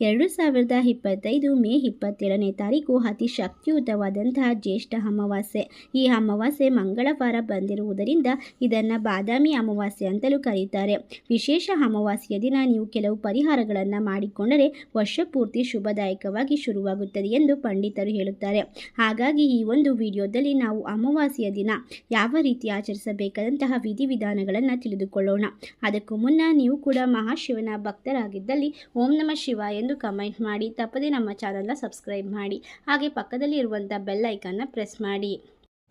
ಎರಡು ಸಾವಿರದ ಇಪ್ಪತ್ತೈದು ಮೇ ಇಪ್ಪತ್ತೇಳನೇ ತಾರೀಕು ಅತಿ ಶಕ್ತಿಯುತವಾದಂತಹ ಜ್ಯೇಷ್ಠ ಅಮಾವಾಸ್ಯೆ. ಈ ಅಮಾವಾಸ್ಯೆ ಮಂಗಳವಾರ ಬಂದಿರುವುದರಿಂದ ಇದನ್ನು ಬಾದಾಮಿ ಅಮಾವಾಸ್ಯೆ ಅಂತಲೂ ಕರೀತಾರೆ. ವಿಶೇಷ ಅಮಾವಾಸ್ಯೆಯ ದಿನ ನೀವು ಕೆಲವು ಪರಿಹಾರಗಳನ್ನು ಮಾಡಿಕೊಂಡರೆ ವರ್ಷ ಪೂರ್ತಿ ಶುಭದಾಯಕವಾಗಿ ಶುರುವಾಗುತ್ತದೆ ಎಂದು ಪಂಡಿತರು ಹೇಳುತ್ತಾರೆ. ಹಾಗಾಗಿ ಈ ಒಂದು ವಿಡಿಯೋದಲ್ಲಿ ನಾವು ಅಮಾವಾಸ್ಯೆಯ ದಿನ ಯಾವ ರೀತಿ ಆಚರಿಸಬೇಕಾದಂತಹ ವಿಧಿವಿಧಾನಗಳನ್ನು ತಿಳಿದುಕೊಳ್ಳೋಣ. ಅದಕ್ಕೂ ಮುನ್ನ ನೀವು ಕೂಡ ಮಹಾಶಿವನ ಭಕ್ತರಾಗಿದ್ದಲ್ಲಿ ಓಂ ನಮ ಶಿವ ಎಂದು ಕಮೆಂಟ್ ಮಾಡಿ. ತಪ್ಪದೇ ನಮ್ಮ ಚಾನಲ್ನ ಸಬ್ಸ್ಕ್ರೈಬ್ ಮಾಡಿ. ಹಾಗೆ ಪಕ್ಕದಲ್ಲಿ ಇರುವಂಥ ಬೆಲ್ ಐಕನ್ನ ಪ್ರೆಸ್ ಮಾಡಿ.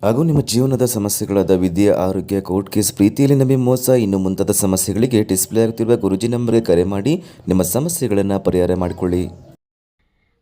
ಹಾಗೂ ನಿಮ್ಮ ಜೀವನದ ಸಮಸ್ಯೆಗಳಾದ ವಿದ್ಯೆ, ಆರೋಗ್ಯ, ಕೋರ್ಟ್ ಕೇಸ್, ಪ್ರೀತಿಯಲ್ಲಿ ನಮಗೆ ಮೋಸ, ಇನ್ನು ಮುಂತಾದ ಸಮಸ್ಯೆಗಳಿಗೆ ಡಿಸ್ಪ್ಲೇ ಆಗ್ತಿರುವ ಗುರುಜಿ ನಂಬರ್ಗೆ ಕರೆ ಮಾಡಿ ನಿಮ್ಮ ಸಮಸ್ಯೆಗಳನ್ನು ಪರಿಹಾರ ಮಾಡಿಕೊಳ್ಳಿ.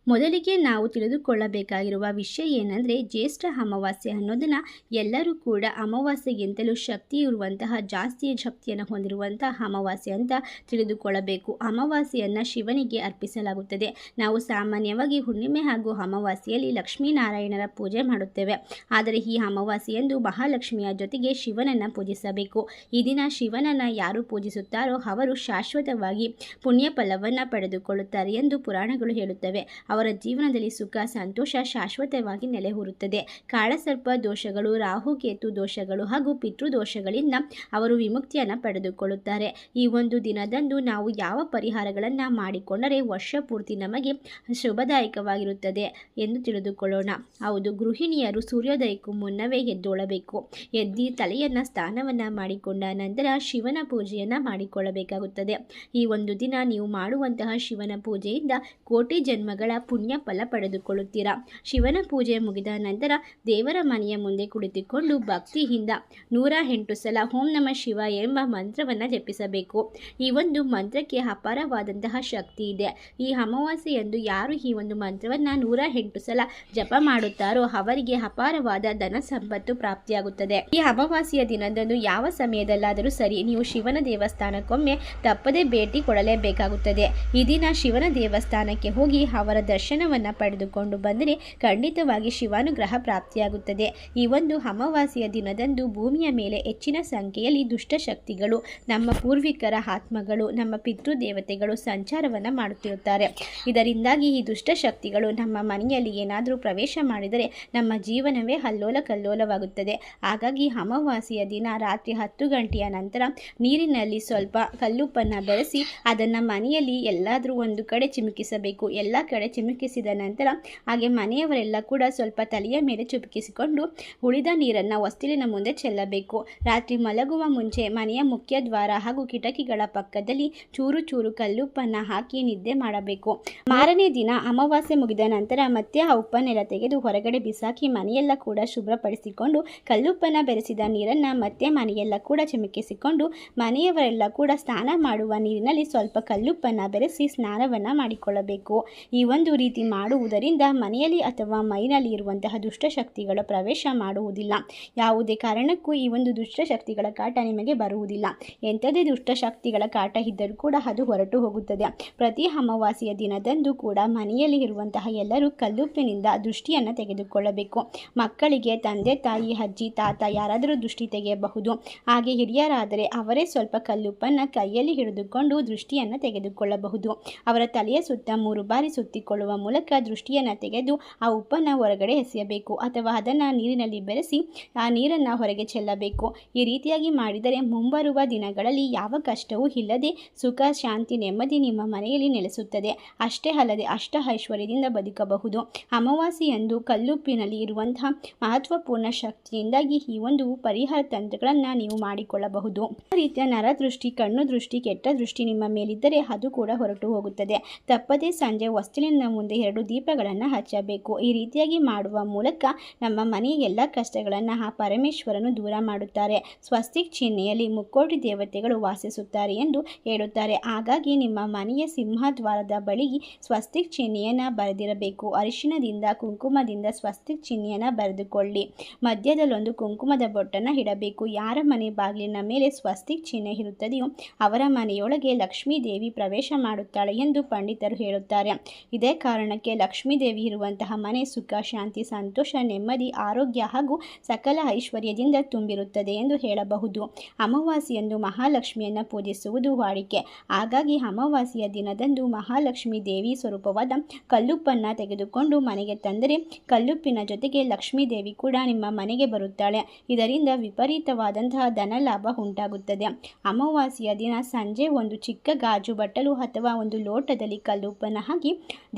ಮೊದಲಿಗೆ ನಾವು ತಿಳಿದುಕೊಳ್ಳಬೇಕಾಗಿರುವ ವಿಷಯ ಏನಂದರೆ ಜ್ಯೇಷ್ಠ ಅಮಾವಾಸ್ಯೆ ಅನ್ನೋದನ್ನು ಎಲ್ಲರೂ ಕೂಡ ಅಮಾವಾಸ್ಯೆಗಿಂತಲೂ ಶಕ್ತಿ ಇರುವಂತಹ, ಜಾಸ್ತಿ ಶಕ್ತಿಯನ್ನು ಹೊಂದಿರುವಂತಹ ಅಮಾವಾಸ್ಯೆ ಅಂತ ತಿಳಿದುಕೊಳ್ಳಬೇಕು. ಅಮಾವಾಸ್ಯೆಯನ್ನು ಶಿವನಿಗೆ ಅರ್ಪಿಸಲಾಗುತ್ತದೆ. ನಾವು ಸಾಮಾನ್ಯವಾಗಿ ಹುಣ್ಣಿಮೆ ಹಾಗೂ ಅಮಾವಾಸ್ಯೆಯಲ್ಲಿ ಲಕ್ಷ್ಮೀನಾರಾಯಣರ ಪೂಜೆ ಮಾಡುತ್ತೇವೆ. ಆದರೆ ಈ ಅಮಾವಾಸ್ಯೆಯಂದು ಮಹಾಲಕ್ಷ್ಮಿಯ ಜೊತೆಗೆ ಶಿವನನ್ನು ಪೂಜಿಸಬೇಕು. ಈ ದಿನ ಶಿವನನ್ನು ಯಾರು ಪೂಜಿಸುತ್ತಾರೋ ಅವರು ಶಾಶ್ವತವಾಗಿ ಪುಣ್ಯ ಫಲವನ್ನು ಪಡೆದುಕೊಳ್ಳುತ್ತಾರೆ ಎಂದು ಪುರಾಣಗಳು ಹೇಳುತ್ತವೆ. ಅವರ ಜೀವನದಲ್ಲಿ ಸುಖ, ಸಂತೋಷ ಶಾಶ್ವತವಾಗಿ ನೆಲೆಹೂರುತ್ತದೆ ಕಾಳಸರ್ಪ ದೋಷಗಳು ರಾಹುಕೇತು ದೋಷಗಳು ಹಾಗೂ ಪಿತೃದೋಷಗಳಿಂದ ಅವರು ವಿಮುಕ್ತಿಯನ್ನು ಪಡೆದುಕೊಳ್ಳುತ್ತಾರೆ. ಈ ಒಂದು ದಿನದಂದು ನಾವು ಯಾವ ಪರಿಹಾರಗಳನ್ನು ಮಾಡಿಕೊಂಡರೆ ವರ್ಷ ಪೂರ್ತಿ ನಮಗೆ ಶುಭದಾಯಕವಾಗಿರುತ್ತದೆ ಎಂದು ತಿಳಿದುಕೊಳ್ಳೋಣ. ಹೌದು, ಗೃಹಿಣಿಯರು ಸೂರ್ಯೋದಯಕ್ಕೂ ಮುನ್ನವೇ ಎದ್ದೊಳಬೇಕು. ಎದ್ದಿ ತಲೆಯನ್ನು ಸ್ನಾನವನ್ನು ಮಾಡಿಕೊಂಡ ನಂತರ ಶಿವನ ಪೂಜೆಯನ್ನು ಮಾಡಿಕೊಳ್ಳಬೇಕಾಗುತ್ತದೆ. ಈ ಒಂದು ದಿನ ನೀವು ಮಾಡುವಂತಹ ಶಿವನ ಪೂಜೆಯಿಂದ ಕೋಟಿ ಜನ್ಮಗಳ ಪುಣ್ಯ ಫಲ ಪಡೆದುಕೊಳ್ಳುತ್ತೀರಾ? ಶಿವನ ಪೂಜೆ ಮುಗಿದ ನಂತರ ದೇವರ ಮನೆಯ ಮುಂದೆ ಕುಳಿತುಕೊಂಡು ಭಕ್ತಿಯಿಂದ ನೂರ ಎಂಟು ಸಲ ಓಂ ನಮ ಶಿವ ಎಂಬ ಮಂತ್ರವನ್ನು ಜಪಿಸಬೇಕು. ಈ ಒಂದು ಮಂತ್ರಕ್ಕೆ ಅಪಾರವಾದಂತಹ ಶಕ್ತಿ ಇದೆ. ಈ ಅಮಾವಾಸ್ಯೆಯಂದು ಯಾರು ಈ ಒಂದು ಮಂತ್ರವನ್ನು ನೂರ ಎಂಟು ಸಲ ಜಪ ಮಾಡುತ್ತಾರೋ ಅವರಿಗೆ ಅಪಾರವಾದ ಧನ ಸಂಪತ್ತು ಪ್ರಾಪ್ತಿಯಾಗುತ್ತದೆ. ಈ ಅಮಾವಾಸ್ಯೆಯ ದಿನದಂದು ಯಾವ ಸಮಯದಲ್ಲಾದರೂ ಸರಿ ನೀವು ಶಿವನ ದೇವಸ್ಥಾನಕ್ಕೊಮ್ಮೆ ತಪ್ಪದೇ ಭೇಟಿ ಕೊಡಲೇಬೇಕಾಗುತ್ತದೆ. ಈ ದಿನ ಶಿವನ ದೇವಸ್ಥಾನಕ್ಕೆ ಹೋಗಿ ಅವರ ದರ್ಶನವನ್ನು ಪಡೆದುಕೊಂಡು ಬಂದರೆ ಖಂಡಿತವಾಗಿ ಶಿವಾನುಗ್ರಹ ಪ್ರಾಪ್ತಿಯಾಗುತ್ತದೆ. ಈ ಒಂದು ಅಮಾವಾಸ್ಯೆಯ ದಿನದಂದು ಭೂಮಿಯ ಮೇಲೆ ಹೆಚ್ಚಿನ ಸಂಖ್ಯೆಯಲ್ಲಿ ದುಷ್ಟಶಕ್ತಿಗಳು, ನಮ್ಮ ಪೂರ್ವಿಕರ ಆತ್ಮಗಳು, ನಮ್ಮ ಪಿತೃದೇವತೆಗಳು ಸಂಚಾರವನ್ನು ಮಾಡುತ್ತಿರುತ್ತಾರೆ. ಇದರಿಂದಾಗಿ ಈ ದುಷ್ಟಶಕ್ತಿಗಳು ನಮ್ಮ ಮನೆಯಲ್ಲಿ ಏನಾದರೂ ಪ್ರವೇಶ ಮಾಡಿದರೆ ನಮ್ಮ ಜೀವನವೇ ಹಲ್ಲೋಲ ಕಲ್ಲೋಲವಾಗುತ್ತದೆ ಹಾಗಾಗಿ ಅಮಾವಾಸ್ಯೆಯ ದಿನ ರಾತ್ರಿ ಹತ್ತು ಗಂಟೆಯ ನಂತರ ನೀರಿನಲ್ಲಿ ಸ್ವಲ್ಪ ಕಲ್ಲುಪ್ಪನ್ನು ಬೆರೆಸಿ ಅದನ್ನು ಮನೆಯಲ್ಲಿ ಎಲ್ಲಾದರೂ ಒಂದು ಕಡೆ ಚಿಮುಕಿಸಬೇಕು. ಎಲ್ಲ ಕಡೆ ಚಿಮುಕಿಸಿದ ನಂತರ ಹಾಗೆ ಮನೆಯವರೆಲ್ಲ ಕೂಡ ಸ್ವಲ್ಪ ತಲೆಯ ಮೇಲೆ ಚುಮುಕಿಸಿಕೊಂಡು ಉಳಿದ ನೀರನ್ನು ಹೊಸ್ತಿಲಿನ ಮುಂದೆ ಚೆಲ್ಲಬೇಕು. ರಾತ್ರಿ ಮಲಗುವ ಮುಂಚೆ ಮನೆಯ ಮುಖ್ಯ ದ್ವಾರ ಹಾಗೂ ಕಿಟಕಿಗಳ ಪಕ್ಕದಲ್ಲಿ ಚೂರು ಚೂರು ಕಲ್ಲುಪ್ಪನ್ನು ಹಾಕಿ ನಿದ್ದೆ ಮಾಡಬೇಕು. ಮಾರನೇ ದಿನ ಅಮಾವಾಸ್ಯೆ ಮುಗಿದ ನಂತರ ಮತ್ತೆ ಆ ಉಪ್ಪನ್ನೆಲ್ಲ ತೆಗೆದು ಹೊರಗಡೆ ಬಿಸಾಕಿ ಮನೆಯೆಲ್ಲ ಕೂಡ ಶುಭ್ರಪಡಿಸಿಕೊಂಡು ಕಲ್ಲುಪ್ಪನ್ನು ಬೆರೆಸಿದ ನೀರನ್ನು ಮತ್ತೆ ಮನೆಯೆಲ್ಲ ಕೂಡ ಚಿಮುಕಿಸಿಕೊಂಡು ಮನೆಯವರೆಲ್ಲ ಕೂಡ ಸ್ನಾನ ಮಾಡುವ ನೀರಿನಲ್ಲಿ ಸ್ವಲ್ಪ ಕಲ್ಲುಪ್ಪನ್ನು ಬೆರೆಸಿ ಸ್ನಾನವನ್ನು ಮಾಡಿಕೊಳ್ಳಬೇಕು. ಈ ಒಂದು ರೀತಿ ಮಾಡುವುದರಿಂದ ಮನೆಯಲ್ಲಿ ಅಥವಾ ಮೈನಲ್ಲಿ ಇರುವಂತಹ ದುಷ್ಟಶಕ್ತಿಗಳ ಪ್ರವೇಶ ಮಾಡುವುದಿಲ್ಲ. ಯಾವುದೇ ಕಾರಣಕ್ಕೂ ಈ ಒಂದು ದುಷ್ಟಶಕ್ತಿಗಳ ಕಾಟ ನಿಮಗೆ ಬರುವುದಿಲ್ಲ. ಎಂಥದೇ ದುಷ್ಟಶಕ್ತಿಗಳ ಕಾಟ ಇದ್ದರೂ ಕೂಡ ಅದು ಹೊರಟು ಹೋಗುತ್ತದೆ. ಪ್ರತಿ ಅಮಾವಾಸ್ಯೆಯ ದಿನದಂದು ಕೂಡ ಮನೆಯಲ್ಲಿ ಇರುವಂತಹ ಎಲ್ಲರೂ ಕಲ್ಲುಪ್ಪಿನಿಂದ ದೃಷ್ಟಿಯನ್ನು ತೆಗೆದುಕೊಳ್ಳಬೇಕು. ಮಕ್ಕಳಿಗೆ ತಂದೆ, ತಾಯಿ, ಅಜ್ಜಿ, ತಾತ ಯಾರಾದರೂ ದೃಷ್ಟಿ ತೆಗೆಯಬಹುದು. ಹಾಗೆ ಹಿರಿಯರಾದರೆ ಅವರೇ ಸ್ವಲ್ಪ ಕಲ್ಲುಪ್ಪನ್ನು ಕೈಯಲ್ಲಿ ಹಿಡಿದುಕೊಂಡು ದೃಷ್ಟಿಯನ್ನು ತೆಗೆದುಕೊಳ್ಳಬಹುದು. ಅವರ ತಲೆಯ ಸುತ್ತ ಮೂರು ಬಾರಿ ಸುತ್ತಿಕೊಳ್ಳುವ ಮೂಲಕ ದೃಷ್ಟಿಯನ್ನು ತೆಗೆದು ಆ ಉಪ್ಪನ್ನು ಹೊರಗಡೆ ಎಸೆಯಬೇಕು ಅಥವಾ ಅದನ್ನು ನೀರಿನಲ್ಲಿ ಬೆರೆಸಿ ಆ ನೀರನ್ನು ಹೊರಗೆ ಚೆಲ್ಲಬೇಕು. ಈ ರೀತಿಯಾಗಿ ಮಾಡಿದರೆ ಮುಂಬರುವ ದಿನಗಳಲ್ಲಿ ಯಾವ ಕಷ್ಟವೂ ಇಲ್ಲದೆ ಸುಖ, ಶಾಂತಿ, ನೆಮ್ಮದಿ ನಿಮ್ಮ ಮನೆಯಲ್ಲಿ ನೆಲೆಸುತ್ತದೆ. ಅಷ್ಟೇ ಅಲ್ಲದೆ ಅಷ್ಟ ಐಶ್ವರ್ಯದಿಂದ ಬದುಕಬಹುದು ಅಮಾವಾಸ್ಯೆಯಂದು ಕಲ್ಲುಪ್ಪಿನಲ್ಲಿ ಇರುವಂತಹ ಮಹತ್ವಪೂರ್ಣ ಶಕ್ತಿಯಿಂದಾಗಿ ಈ ಒಂದು ಪರಿಹಾರ ತಂತ್ರಗಳನ್ನು ನೀವು ಮಾಡಿಕೊಳ್ಳಬಹುದು. ಈ ರೀತಿಯ ನರದೃಷ್ಟಿ ಕಣ್ಣು ದೃಷ್ಟಿ, ಕೆಟ್ಟ ದೃಷ್ಟಿ ನಿಮ್ಮ ಮೇಲಿದ್ದರೆ ಅದು ಕೂಡ ಹೊರಟು ಹೋಗುತ್ತದೆ. ತಪ್ಪದೇ ಸಂಜೆ ಹೊಸ್ತಿಲಿನ ಮುಂದೆ ಎರಡು ದೀಪಗಳನ್ನು ಹಚ್ಚಬೇಕು. ಈ ರೀತಿಯಾಗಿ ಮಾಡುವ ಮೂಲಕ ನಮ್ಮ ಮನೆಯ ಎಲ್ಲ ಕಷ್ಟಗಳನ್ನು ಆ ಪರಮೇಶ್ವರನು ದೂರ ಮಾಡುತ್ತಾರೆ. ಸ್ವಸ್ತಿಕ್ ಚಿಹ್ನೆಯಲ್ಲಿ ಮುಕ್ಕೋಟಿ ದೇವತೆಗಳು ವಾಸಿಸುತ್ತಾರೆ ಎಂದು ಹೇಳುತ್ತಾರೆ. ಹಾಗಾಗಿ ನಿಮ್ಮ ಮನೆಯ ಸಿಂಹದ್ವಾರದ ಬಳಿ ಸ್ವಸ್ತಿಕ್ ಚಿಹ್ನೆಯನ್ನು ಬರೆದಿರಬೇಕು. ಅರಿಶಿಣದಿಂದ ಕುಂಕುಮದಿಂದ ಸ್ವಸ್ತಿಕ್ ಚಿಹ್ನೆಯನ್ನು ಬರೆದುಕೊಳ್ಳಿ. ಮಧ್ಯದಲ್ಲೊಂದು ಕುಂಕುಮದ ಬೊಟ್ಟನ್ನು ಇಡಬೇಕು. ಯಾರ ಮನೆ ಬಾಗಿಲಿನ ಮೇಲೆ ಸ್ವಸ್ತಿಕ್ ಚಿಹ್ನೆ ಇರುತ್ತದೆಯೋ ಅವರ ಮನೆಯೊಳಗೆ ಲಕ್ಷ್ಮೀ ದೇವಿ ಪ್ರವೇಶ ಮಾಡುತ್ತಾಳೆ ಎಂದು ಪಂಡಿತರು ಹೇಳುತ್ತಾರೆ. ಇದೇ ಕಾರಣಕ್ಕೆ ಲಕ್ಷ್ಮೀದೇವಿ ಇರುವಂತಹ ಮನೆ ಸುಖ, ಶಾಂತಿ, ಸಂತೋಷ, ನೆಮ್ಮದಿ, ಆರೋಗ್ಯ ಹಾಗೂ ಸಕಲ ಐಶ್ವರ್ಯದಿಂದ ತುಂಬಿರುತ್ತದೆ ಎಂದು ಹೇಳಬಹುದು. ಅಮಾವಾಸ್ಯೆಯಂದು ಮಹಾಲಕ್ಷ್ಮಿಯನ್ನು ಪೂಜಿಸುವುದು ವಾಡಿಕೆ. ಹಾಗಾಗಿ ಅಮಾವಾಸ್ಯೆಯ ದಿನದಂದು ಮಹಾಲಕ್ಷ್ಮಿ ದೇವಿ ಸ್ವರೂಪವಾದ ಕಲ್ಲುಪ್ಪನ್ನು ತೆಗೆದುಕೊಂಡು ಮನೆಗೆ ತಂದರೆ ಕಲ್ಲುಪ್ಪಿನ ಜೊತೆಗೆ ಲಕ್ಷ್ಮೀ ದೇವಿ ಕೂಡ ನಿಮ್ಮ ಮನೆಗೆ ಬರುತ್ತಾಳೆ. ಇದರಿಂದ ವಿಪರೀತವಾದಂತಹ ಧನಲಾಭ ಉಂಟಾಗುತ್ತದೆ. ಅಮಾವಾಸ್ಯೆಯ ದಿನ ಸಂಜೆ ಒಂದು ಚಿಕ್ಕ ಗಾಜು ಬಟ್ಟಲು ಅಥವಾ ಒಂದು ಲೋಟದಲ್ಲಿ ಕಲ್ಲುಪ್ಪನ್ನು ಹಾಕಿ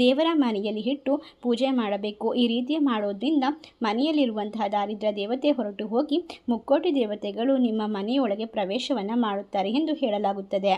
ದೇವರ ಮನೆಯಲ್ಲಿ ಇಟ್ಟು ಪೂಜೆ ಮಾಡಬೇಕು. ಈ ರೀತಿ ಮಾಡೋದ್ರಿಂದ ಮನೆಯಲ್ಲಿರುವಂತಹ ದಾರಿದ್ರ ದೇವತೆ ಹೊರಟು ಹೋಗಿ ಮುಕ್ಕೋಟಿ ದೇವತೆಗಳು ನಿಮ್ಮ ಮನೆಯೊಳಗೆ ಪ್ರವೇಶವನ್ನು ಮಾಡುತ್ತಾರೆ ಎಂದು ಹೇಳಲಾಗುತ್ತದೆ.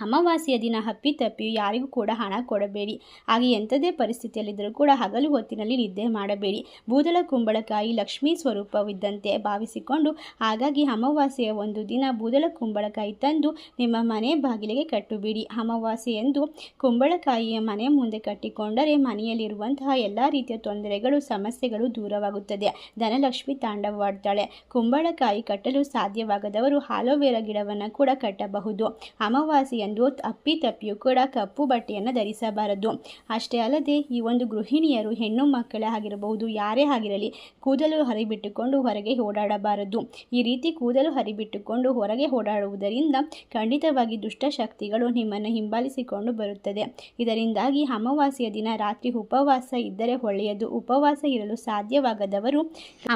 ಅಮಾವಾಸ್ಯೆಯ ದಿನ ಹಪ್ಪಿ ತಪ್ಪಿ ಯಾರಿಗೂ ಕೂಡ ಹಣ ಕೊಡಬೇಡಿ. ಹಾಗೆ ಎಂಥದೇ ಪರಿಸ್ಥಿತಿಯಲ್ಲಿದ್ದರೂ ಕೂಡ ಹಗಲು ಹೊತ್ತಿನಲ್ಲಿ ನಿದ್ದೆ ಮಾಡಬೇಡಿ. ಬೂದಲ ಕುಂಬಳಕಾಯಿ ಲಕ್ಷ್ಮೀ ಸ್ವರೂಪವಿದ್ದಂತೆ ಭಾವಿಸಿಕೊಂಡು ಹಾಗಾಗಿ ಅಮಾವಾಸ್ಯೆಯ ಒಂದು ದಿನ ಬೂದಲ ಕುಂಬಳಕಾಯಿ ತಂದು ನಿಮ್ಮ ಮನೆ ಬಾಗಿಲಿಗೆ ಕಟ್ಟುಬಿಡಿ. ಅಮಾವಾಸ್ಯೆಯಂದು ಕುಂಬಳಕಾಯಿಯ ಮನೆ ಮುಂದೆ ಕಟ್ಟಿಕೊಂಡರೆ ಮನೆಯಲ್ಲಿರುವಂತಹ ಎಲ್ಲ ರೀತಿಯ ತೊಂದರೆಗಳು, ಸಮಸ್ಯೆಗಳು ದೂರವಾಗುತ್ತದೆ. ಧನಲಕ್ಷ್ಮಿ ತಾಂಡವಾಡ್ತಾಳೆ. ಕುಂಬಳಕಾಯಿ ಕಟ್ಟಲು ಸಾಧ್ಯವಾಗದವರು ಆಲೋವೆರಾ ಗಿಡವನ್ನು ಕೂಡ ಕಟ್ಟಬಹುದು. ಅಮಾವಾಸ್ಯೆಯಂದು ಅಪ್ಪಿತಪ್ಪಿಯೂ ಕೂಡ ಕಪ್ಪು ಬಟ್ಟೆಯನ್ನು ಧರಿಸಬಾರದು. ಅಷ್ಟೇ ಅಲ್ಲದೆ, ಈ ಒಂದು ಗೃಹಿಣಿಯರು ಹೆಣ್ಣು ಮಕ್ಕಳೇ ಆಗಿರಬಹುದು ಯಾರೇ ಆಗಿರಲಿ, ಕೂದಲು ಹರಿಬಿಟ್ಟುಕೊಂಡು ಹೊರಗೆ ಓಡಾಡಬಾರದು. ಈ ರೀತಿ ಕೂದಲು ಹರಿಬಿಟ್ಟುಕೊಂಡು ಹೊರಗೆ ಓಡಾಡುವುದರಿಂದ ಖಂಡಿತವಾಗಿ ದುಷ್ಟಶಕ್ತಿಗಳು ನಿಮ್ಮನ್ನು ಹಿಂಬಾಲಿಸಿಕೊಂಡು ಬರುತ್ತದೆ. ಇದರಿಂದಾಗಿ ಅಮಾವಾಸ್ಯೆಯ ದಿನ ರಾತ್ರಿ ಉಪವಾಸ ಇದ್ದರೆ ಒಳ್ಳೆಯದು. ಉಪವಾಸ ಇರಲು ಸಾಧ್ಯವಾಗದವರು,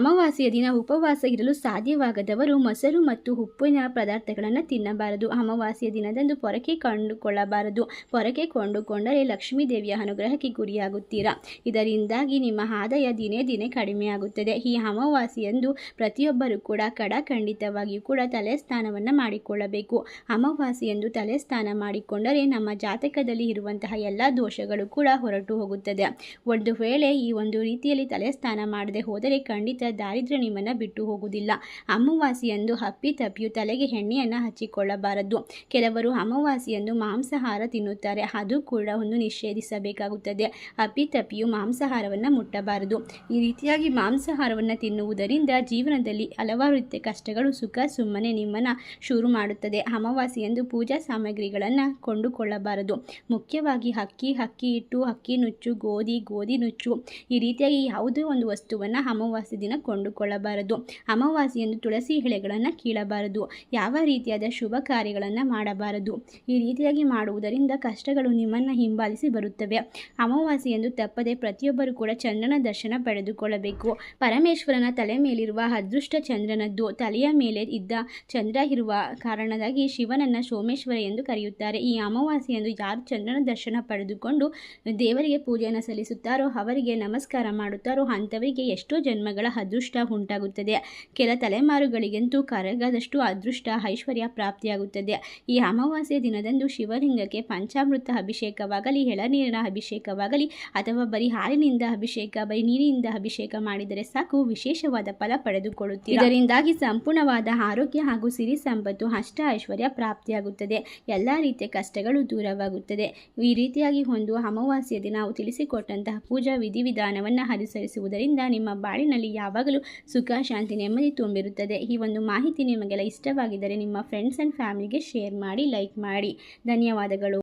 ಅಮಾವಾಸ್ಯೆಯ ದಿನ ಉಪವಾಸ ಇರಲು ಸಾಧ್ಯವಾಗದವರು ಮೊಸರು ಮತ್ತು ಉಪ್ಪಿನ ಪದಾರ್ಥಗಳನ್ನು ತಿನ್ನಬಾರದು. ಅಮಾವಾಸ್ಯೆಯ ದಿನದಂದು ಪೊರಕೆ ಕಂಡುಕೊಳ್ಳಬಾರದು. ಪೊರಕೆ ಕೊಂಡುಕೊಂಡರೆ ಲಕ್ಷ್ಮೀ ದೇವಿಯ ಅನುಗ್ರಹಕ್ಕೆ ಗುರಿಯಾಗುತ್ತೀರಾ? ಇದರಿಂದಾಗಿ ನಿಮ್ಮ ಆದಾಯ ದಿನೇ ದಿನೇ ಕಡಿಮೆಯಾಗುತ್ತದೆ. ಈ ಅಮಾವಾಸ್ಯೆಯಂದು ಪ್ರತಿಯೊಬ್ಬರು ಕೂಡ ಕಡ ಖಂಡಿತವಾಗಿಯೂ ಕೂಡ ತಲೆ ಸ್ನಾನವನ್ನು ಮಾಡಿಕೊಳ್ಳಬೇಕು. ಅಮಾವಾಸ್ಯೆಯಂದು ತಲೆ ಸ್ನಾನ ಮಾಡಿಕೊಂಡರೆ ನಮ್ಮ ಜಾತಕದಲ್ಲಿ ಇರುವಂತಹ ಎಲ್ಲ ದೋಷಗಳು ಕೂಡ ಹೊರಟು ಹೋಗುತ್ತದೆ. ಒಂದು ವೇಳೆ ಈ ಒಂದು ರೀತಿಯಲ್ಲಿ ತಲೆ ಸ್ನಾನ ಮಾಡದೆ ಹೋದರೆ ಖಂಡಿತ ದಾರಿದ್ರ್ಯ ನಿಮ್ಮನ್ನು ಬಿಟ್ಟು ಹೋಗುವುದಿಲ್ಲ. ಅಮಾವಾಸ್ಯೆಯಂದು ಹಪ್ಪಿ ತಪ್ಪಿಯು ತಲೆಗೆ ಎಣ್ಣೆಯನ್ನು ಹಚ್ಚಿಕೊಳ್ಳಬಾರದು. ಕೆಲವರು ಅಮಾವಾಸ್ಯೆಯಂದು ಮಾಂಸಾಹಾರ ತಿನ್ನುತ್ತಾರೆ. ಅದು ಕೂಡ ಒಂದು ನಿಷೇಧಿಸಬೇಕಾಗುತ್ತದೆ. ಅಪಿತಪಿಯು ಮಾಂಸಾಹಾರವನ್ನು ಮುಟ್ಟಬಾರದು. ಈ ರೀತಿಯಾಗಿ ಮಾಂಸಾಹಾರವನ್ನು ತಿನ್ನುವುದರಿಂದ ಜೀವನದಲ್ಲಿ ಹಲವಾರು ರೀತಿಯ ಕಷ್ಟಗಳು, ಸುಖ, ಸುಮ್ಮನೆ ನಿಮ್ಮನ್ನು ಶುರು ಮಾಡುತ್ತದೆ. ಅಮಾವಾಸ್ಯೆಯಂದು ಪೂಜಾ ಸಾಮಗ್ರಿಗಳನ್ನು ಕೊಂಡುಕೊಳ್ಳಬಾರದು. ಮುಖ್ಯವಾಗಿ ಅಕ್ಕಿ ಅಕ್ಕಿ ಹಿಟ್ಟು, ಅಕ್ಕಿ ನುಚ್ಚು, ಗೋಧಿ ಗೋಧಿ ನುಚ್ಚು. ಈ ರೀತಿಯಾಗಿ ಯಾವುದೇ ಒಂದು ವಸ್ತುವನ್ನು ಅಮಾವಾಸ್ಯ ದಿನ ಕೊಂಡುಕೊಳ್ಳಬಾರದು. ಅಮಾವಾಸ್ಯೆಯಂದು ತುಳಸಿ ಎಳೆಗಳನ್ನು ಕೀಳಬಾರದು. ಯಾವ ರೀತಿಯಾದ ಶುಭ ಕಾರ್ಯಗಳನ್ನು ಮಾಡಬಾರದು. ಈ ರೀತಿಯಾಗಿ ಮಾಡುವುದರಿಂದ ಕಷ್ಟಗಳು ನಿಮ್ಮನ್ನು ಹಿಂಬಾಲಿಸಿ ಬರುತ್ತವೆ. ಅಮಾವಾಸ್ಯೆಯಂದು ತಪ್ಪದೆ ಪ್ರತಿಯೊಬ್ಬರು ಕೂಡ ಚಂದ್ರನ ದರ್ಶನ ಪಡೆದುಕೊಳ್ಳಬೇಕು. ಪರಮೇಶ್ವರನ ತಲೆ ಮೇಲಿರುವ ಅದೃಷ್ಟ ಚಂದ್ರನದ್ದು. ತಲೆಯ ಮೇಲೆ ಇದ್ದ ಚಂದ್ರ ಇರುವ ಕಾರಣದಾಗಿ ಶಿವನನ್ನ ಸೋಮೇಶ್ವರ ಎಂದು ಕರೆಯುತ್ತಾರೆ. ಈ ಅಮಾವಾಸ್ಯೆಯಂದು ಯಾರು ಚಂದ್ರನ ದರ್ಶನ ಪಡೆದುಕೊಂಡು ದೇವರಿಗೆ ಪೂಜೆಯನ್ನು ಸಲ್ಲಿಸುತ್ತಾರೋ, ಅವರಿಗೆ ನಮಸ್ಕಾರ ಮಾಡುತ್ತಾರೋ, ಅಂಥವರಿಗೆ ಎಷ್ಟೋ ಜನ್ಮಗಳ ಅದೃಷ್ಟ ಉಂಟಾಗುತ್ತದೆ. ಕೆಲ ತಲೆಮಾರುಗಳಿಗಂತೂ ಕರಗದಷ್ಟು ಅದೃಷ್ಟ, ಐಶ್ವರ್ಯ ಪ್ರಾಪ್ತಿಯಾಗುತ್ತದೆ. ಈ ಅಮಾವಾಸ್ಯೆ ದಿನದಂದು ಶಿವಲಿಂಗಕ್ಕೆ ಪಂಚಾಮೃತ ಅಭಿಷೇಕವಾಗಲಿ, ಎಳನೀರಿನ ಅಭಿಷೇಕವಾಗಲಿ, ಅಥವಾ ಬರೀ ಹಾಲಿನಿಂದ ಅಭಿಷೇಕ, ಬರೀ ನೀರಿನಿಂದ ಅಭಿಷೇಕ ಮಾಡಿದರೆ ಸಾಕು, ವಿಶೇಷವಾದ ಫಲ ಪಡೆದುಕೊಳ್ಳುತ್ತೀರಿ? ಇದರಿಂದಾಗಿ ಸಂಪೂರ್ಣವಾದ ಆರೋಗ್ಯ ಹಾಗೂ ಸಿರಿ ಸಂಪತ್ತು ಅಷ್ಟ ಐಶ್ವರ್ಯ ಪ್ರಾಪ್ತಿಯಾಗುತ್ತದೆ. ಎಲ್ಲ ರೀತಿಯ ಕಷ್ಟಗಳು ದೂರವಾಗುತ್ತದೆ. ಈ ರೀತಿಯಾಗಿ ಒಂದು ಅಮಾವಾಸ್ಯ ದಿನ ನಾವು ತಿಳಿಸಿಕೊಟ್ಟಂತಹ ಪೂಜಾ ವಿಧಿವಿಧಾನವನ್ನು ಅನುಸರಿಸುವುದರಿಂದ ನಿಮ್ಮ ಬಾಳಿನಲ್ಲಿ ಯಾವಾಗಲೂ ಸುಖ, ಶಾಂತಿ, ನೆಮ್ಮದಿ ತುಂಬಿರುತ್ತದೆ. ಈ ಒಂದು ಮಾಹಿತಿ ನಿಮಗೆಲ್ಲ ಇಷ್ಟವಾಗಿದ್ದರೆ ನಿಮ್ಮ ಫ್ರೆಂಡ್ಸ್ ಆ್ಯಂಡ್ ಫ್ಯಾಮಿಲಿಗೆ ಶೇರ್ ಮಾಡಿ ಲೈಕ್ ಮಾಡಿ ಧನ್ಯವಾದಗಳು.